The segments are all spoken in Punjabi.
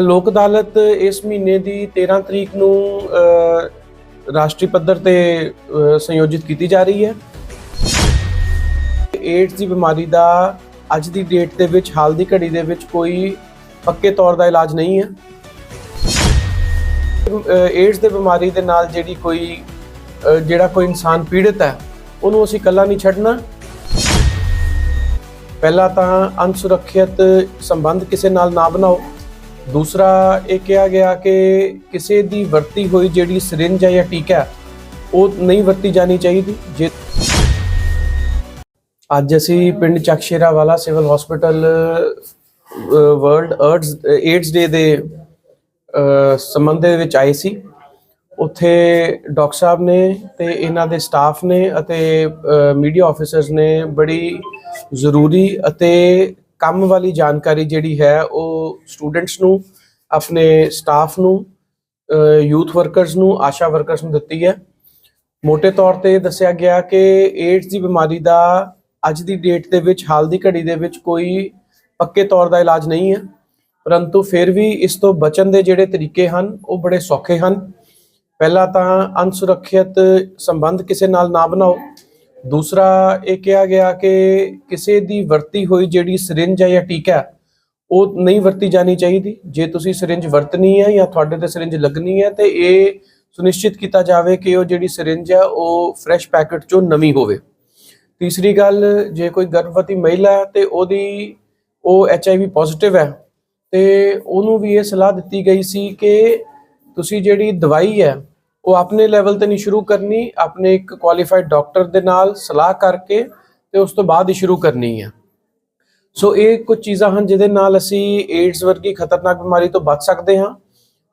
ਲੋਕ ਅਦਾਲਤ ਇਸ ਮਹੀਨੇ ਦੀ 13 ਤਰੀਕ ਨੂੰ ਰਾਸ਼ਟਰੀ ਪੱਧਰ ਤੇ ਸੰਯੋਜਿਤ ਕੀਤੀ ਜਾ ਰਹੀ ਹੈ। ਏਡਸ ਦੀ ਬਿਮਾਰੀ ਦਾ ਅੱਜ ਦੀ ਡੇਟ ਦੇ ਵਿੱਚ ਹਾਲ ਦੀ ਘੜੀ ਦੇ ਵਿੱਚ ਕੋਈ ਪੱਕੇ ਤੌਰ ਦਾ ਇਲਾਜ ਨਹੀਂ ਹੈ। ਅ, ਏਡਸ ਦੇ ਬਿਮਾਰੀ ਦੇ ਨਾਲ ਜਿਹੜੀ ਕੋਈ ਜਿਹੜਾ ਕੋਈ ਇਨਸਾਨ ਪੀੜਤ ਹੈ ਉਹਨੂੰ ਅਸੀਂ ਇਕੱਲਾ ਨਹੀਂ ਛੱਡਣਾ। ਪਹਿਲਾ ਤਾਂ ਅਨਸੁਰੱਖਿਅਤ ਸੰਬੰਧ ਕਿਸੇ ਨਾਲ ਨਾ ਬਣਾਓ। ਦੂਸਰਾ ਇਹ ਕਿਹਾ ਗਿਆ ਕਿ ਕਿਸੇ ਦੀ ਵਰਤੀ ਹੋਈ ਜਿਹੜੀ ਸਿਰਿੰਜ ਹੈ ਜਾਂ ਟੀਕਾ ਉਹ ਨਹੀਂ ਵਰਤੀ ਜਾਣੀ ਚਾਹੀਦੀ। ਜੇ ਅੱਜ ਅਸੀਂ ਪਿੰਡ Chakshera wala civil hospital world ਅਰਡਸ AIDS day ਦੇ ਸੰਬੰਧ ਦੇ ਵਿੱਚ ਆਏ ਸੀ। ਉੱਥੇ ਡਾਕਟਰ ਸਾਹਿਬ ਨੇ ਤੇ ਇਹਨਾਂ ਦੇ ਸਟਾਫ ਨੇ ਅਤੇ ਮੀਡੀਆ ਆਫੀਸਰਸ ਨੇ ਬੜੀ ਜ਼ਰੂਰੀ ਅਤੇ ਕੰਮ ਵਾਲੀ ਜਾਣਕਾਰੀ ਜਿਹੜੀ ਹੈ, ਉਹ ਸਟੂਡੈਂਟਸ ਨੂੰ, ਆਪਣੇ ਸਟਾਫ ਨੂੰ ਯੂਥ ਵਰਕਰਸ ਨੂੰ, ਆਸ਼ਾ ਵਰਕਰਸ ਨੂੰ ਦਿੱਤੀ ਹੈ। ਮੋٹے ਤੌਰ ਤੇ ਦੱਸਿਆ ਗਿਆ ਕਿ ਏਡਸ ਦੀ ਬਿਮਾਰੀ ਦਾ ਅੱਜ ਦੀ ਡੇਟ ਦੇ ਵਿੱਚ, ਹਾਲ ਦੀ ਘੜੀ ਦੇ ਵਿੱਚ ਕੋਈ ਪੱਕੇ ਤੌਰ ਦਾ ਇਲਾਜ ਨਹੀਂ ਹੈ। ਪਰੰਤੂ ਫਿਰ ਵੀ ਇਸ ਤੋਂ ਬਚਣ ਦੇ ਜਿਹੜੇ ਤਰੀਕੇ ਹਨ, ਉਹ ਬੜੇ ਸੌਖੇ ਹਨ। ਪਹਿਲਾ ਤਾਂ ਅਨਸੁਰੱਖਿਅਤ ਸੰਬੰਧ ਕਿਸੇ ਨਾਲ ਨਾ ਬਣਾਓ। ਦੂਸਰਾ ਇਹ ਕਿਹਾ ਗਿਆ ਕਿ ਕਿਸੇ ਦੀ ਵਰਤੀ ਹੋਈ ਜਿਹੜੀ ਸਿਰਿੰਜ ਹੈ ਜਾਂ ਟੀਕਾ, ਉਹ ਨਹੀਂ ਵਰਤੀ ਜਾਣੀ ਚਾਹੀਦੀ। ਜੇ ਤੁਸੀਂ ਸਿਰਿੰਜ ਵਰਤਣੀ ਹੈ ਜਾਂ ਤੁਹਾਡੇ ਤੇ ਸਿਰਿੰਜ ਲੱਗਣੀ ਹੈ, ਤੇ ਇਹ ਸੁਨਿਸ਼ਚਿਤ ਕੀਤਾ ਜਾਵੇ ਕਿ ਉਹ ਜਿਹੜੀ ਸਿਰਿੰਜ ਹੈ, ਉਹ ਫਰੈਸ਼ ਪੈਕਟ ਚੋਂ ਨਵੀਂ ਹੋਵੇ। ਤੀਸਰੀ ਗੱਲ, ਜੇ ਕੋਈ ਗਰਭਵਤੀ ਮਹਿਲਾ ਹੈ ਤੇ ਉਹਦੀ ਉਹ ਐਚਆਈਵੀ ਪੋਜ਼ਿਟਿਵ ਹੈ, ਤੇ ਉਹਨੂੰ ਵੀ ਇਹ ਸਲਾਹ ਦਿੱਤੀ ਗਈ ਸੀ ਕਿ ਤੁਸੀਂ ਜਿਹੜੀ ਦਵਾਈ ਹੈ ਉਹ ਆਪਣੇ ਲੈਵਲ ਤੇ ਨਹੀਂ ਸ਼ੁਰੂ ਕਰਨੀ, ਆਪਣੇ ਇੱਕ ਕੁਆਲੀਫਾਈਡ ਡਾਕਟਰ ਦੇ ਨਾਲ ਸਲਾਹ ਕਰਕੇ ਤੇ ਉਸ ਤੋਂ ਬਾਅਦ ਹੀ ਸ਼ੁਰੂ ਕਰਨੀ ਹੈ ਸੋ ਇਹ ਕੁਝ ਚੀਜ਼ਾਂ ਹਨ ਜਿਹਦੇ ਨਾਲ ਅਸੀਂ ਏਡਸ ਵਰਗੀ ਖਤਰਨਾਕ ਬਿਮਾਰੀ ਤੋਂ ਬਚ ਸਕਦੇ ਹਾਂ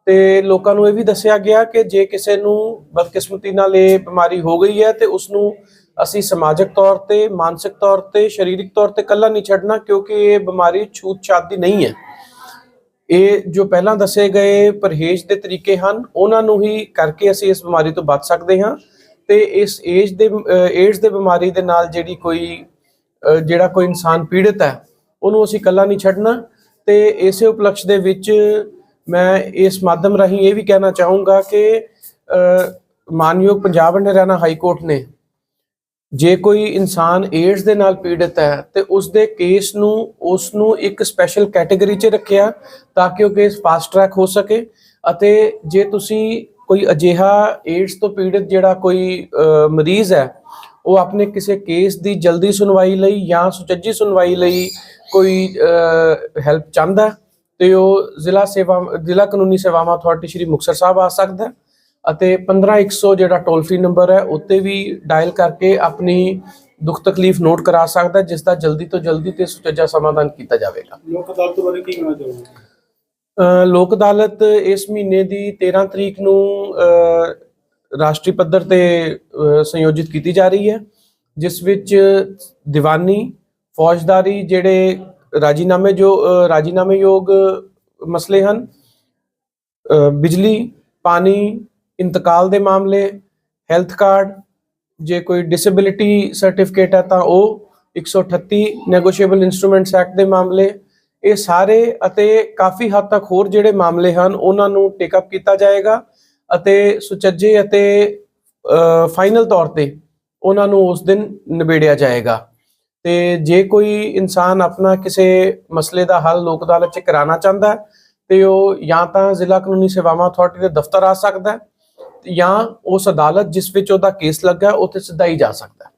ਤੇ ਲੋਕਾਂ ਨੂੰ ਇਹ ਵੀ ਦੱਸਿਆ ਗਿਆ ਕਿ ਜੇ ਕਿਸੇ ਨੂੰ ਬਦਕਿਸਮਤੀ ਨਾਲ ਇਹ ਬਿਮਾਰੀ ਹੋ ਗਈ ਹੈ ਤੇ ਉਸ ਨੂੰ ਅਸੀਂ ਸਮਾਜਿਕ ਤੌਰ ਤੇ, ਮਾਨਸਿਕ ਤੌਰ ਤੇ, ਸਰੀਰਕ ਤੌਰ ਤੇ ਇਕੱਲਾ ਨਹੀਂ ਛੱਡਣਾ ਕਿਉਂਕਿ ਇਹ ਬਿਮਾਰੀ ਛੂਤ-ਛਾਤ ਦੀ ਨਹੀਂ ਹੈ। ਇਹ ਜੋ ਪਹਿਲਾਂ ਦੱਸੇ ਗਏ ਪਰਹੇਜ਼ ਦੇ ਤਰੀਕੇ ਹਨ, ਉਹਨਾਂ ਨੂੰ ਹੀ ਕਰਕੇ ਅਸੀਂ ਇਸ ਬਿਮਾਰੀ ਤੋਂ ਬਚ ਸਕਦੇ ਹਾਂ ਤੇ ਇਸ ਏਜ ਦੇ ਏਡਸ ਦੇ ਬਿਮਾਰੀ ਦੇ ਨਾਲ ਜਿਹੜੀ ਕੋਈ ਜਿਹੜਾ ਕੋਈ ਇਨਸਾਨ ਪੀੜਤ ਹੈ, ਉਹਨੂੰ ਅਸੀਂ ਇਕੱਲਾ ਨਹੀਂ ਛੱਡਣਾ ਤੇ ਇਸੇ ਉਪਲਕਸ਼ ਦੇ ਵਿੱਚ ਮੈਂ ਇਸ ਮਾਧਿਅਮ ਰਾਹੀਂ ਇਹ ਵੀ ਕਹਿਣਾ ਚਾਹੂੰਗਾ ਕਿ ਮਾਨਯੋਗ Punjab and Haryana high court ਨੇ ਜੇ ਕੋਈ ਇਨਸਾਨ ਏਡਸ ਦੇ ਨਾਲ ਪੀੜਤ ਹੈ ਤੇ ਉਸ ਦੇ ਕੇਸ ਨੂੰ ਉਸ ਨੂੰ ਇੱਕ ਸਪੈਸ਼ਲ ਕੈਟਾਗਰੀ 'ਚ ਰੱਖਿਆ ਤਾਂ ਕਿ ਉਹ ਕੇਸ ਫਾਸਟ ਟਰੈਕ ਹੋ ਸਕੇ ਅਤੇ ਜੇ ਤੁਸੀਂ ਕੋਈ ਅਜਿਹਾ ਏਡਸ ਤੋਂ ਪੀੜਤ ਜਿਹੜਾ ਕੋਈ ਮਰੀਜ਼ ਹੈ ਉਹ ਆਪਣੇ ਕਿਸੇ ਕੇਸ ਦੀ ਜਲਦੀ ਸੁਣਵਾਈ ਲਈ ਜਾਂ ਸੁਚੱਜੀ ਸੁਣਵਾਈ ਲਈ ਕੋਈ ਹੈਲਪ ਚਾਹੁੰਦਾ ਹੈ, ਤੇ ਉਹ ਜ਼ਿਲ੍ਹਾ ਸੇਵਾ ਜ਼ਿਲ੍ਹਾ ਕਾਨੂੰਨੀ ਸੇਵਾਵਾਂ ਅਥਾਰਟੀ ਸ਼੍ਰੀ ਮੁਕਤਸਰ ਸਾਹਿਬ ਆ ਸਕਦਾ ਅਤੇ 15100 ਜਿਹੜਾ ਟੋਲ ਫ੍ਰੀ ਨੰਬਰ ਹੈ ਉੱਤੇ ਵੀ ਡਾਇਲ ਕਰਕੇ ਆਪਣੀ ਦੁੱਖ ਤਕਲੀਫ ਨੋਟ ਕਰਾ ਸਕਦਾ ਜਿਸ ਦਾ ਜਲਦੀ ਤੋਂ ਜਲਦੀ ਤੇ ਸੁਚੱਜਾ ਸਮਾਧਾਨ ਕੀਤਾ ਜਾਵੇਗਾ। ਲੋਕ ਅਦਾਲਤ ਬਾਰੇ ਕੀ ਕਹਿਣਾ ਚਾਹੋਗੇ? ਅ, ਲੋਕ ਅਦਾਲਤ ਇਸ ਮਹੀਨੇ ਦੀ 13 ਤਰੀਕ ਨੂੰ ਰਾਸ਼ਟਰੀ ਪੱਧਰ ਤੇ ਸੰਯੋਜਿਤ ਕੀਤੀ ਜਾ ਰਹੀ ਹੈ ਜਿਸ ਵਿੱਚ ਦੀਵਾਨੀ ਫੌਜਦਾਰੀ ਜਿਹੜੇ ਰਾਜੀਨਾਮੇ ਜੋ ਅ, ਰਾਜੀਨਾਮੇਯੋਗ ਮਸਲੇ ਹਨ ਬਿਜਲੀ ਪਾਣੀ ਇੰਤਕਾਲ ਦੇ ਮਾਮਲੇ ਹੈਲਥ ਕਾਰਡ ਜੇ ਕੋਈ ਡਿਸੇਬਿਲਿਟੀ ਸਰਟੀਫਿਕੇਟ ਹੈ ਤਾਂ ਉਹ 138 ਨੈਗੋਸ਼ੀਏਬਲ ਇਨਸਟਰੂਮੈਂਟਸ ਐਕਟ ਦੇ ਮਾਮਲੇ। ਇਹ ਸਾਰੇ ਅਤੇ ਕਾਫੀ ਹੱਦ ਤੱਕ ਹੋਰ ਜਿਹੜੇ ਮਾਮਲੇ ਹਨ, ਉਹਨਾਂ ਨੂੰ ਟੇਕ ਅਪ ਕੀਤਾ ਜਾਏਗਾ ਅਤੇ ਸੁਚੱਜੇ ਅਤੇ ਫਾਈਨਲ ਤੌਰ ਤੇ ਉਹਨਾਂ ਨੂੰ ਉਸ ਦਿਨ ਨਿਬੇੜਿਆ ਜਾਏਗਾ। ਤੇ ਜੇ ਕੋਈ ਇਨਸਾਨ ਆਪਣਾ ਕਿਸੇ ਮਸਲੇ ਦਾ ਹੱਲ ਲੋਕ ਅਦਾਲਤ 'ਚ ਕਰਾਉਣਾ ਚਾਹੁੰਦਾ ਹੈ, ਤੇ ਉਹ ਜਾਂ ਤਾਂ ਜ਼ਿਲ੍ਹਾ ਕਾਨੂੰਨੀ ਸੇਵਾਵਾਂ ਅਥਾਰਟੀ ਦੇ ਦਫ਼ਤਰ ਆ ਸਕਦਾ ਹੈ ਜਾਂ ਉਸ ਅਦਾਲਤ ਜਿਸ ਵਿੱਚ ਉਹਦਾ ਕੇਸ ਲੱਗਾ ਉੱਥੇ ਸਿੱਧਾ ਹੀ ਜਾ ਸਕਦਾ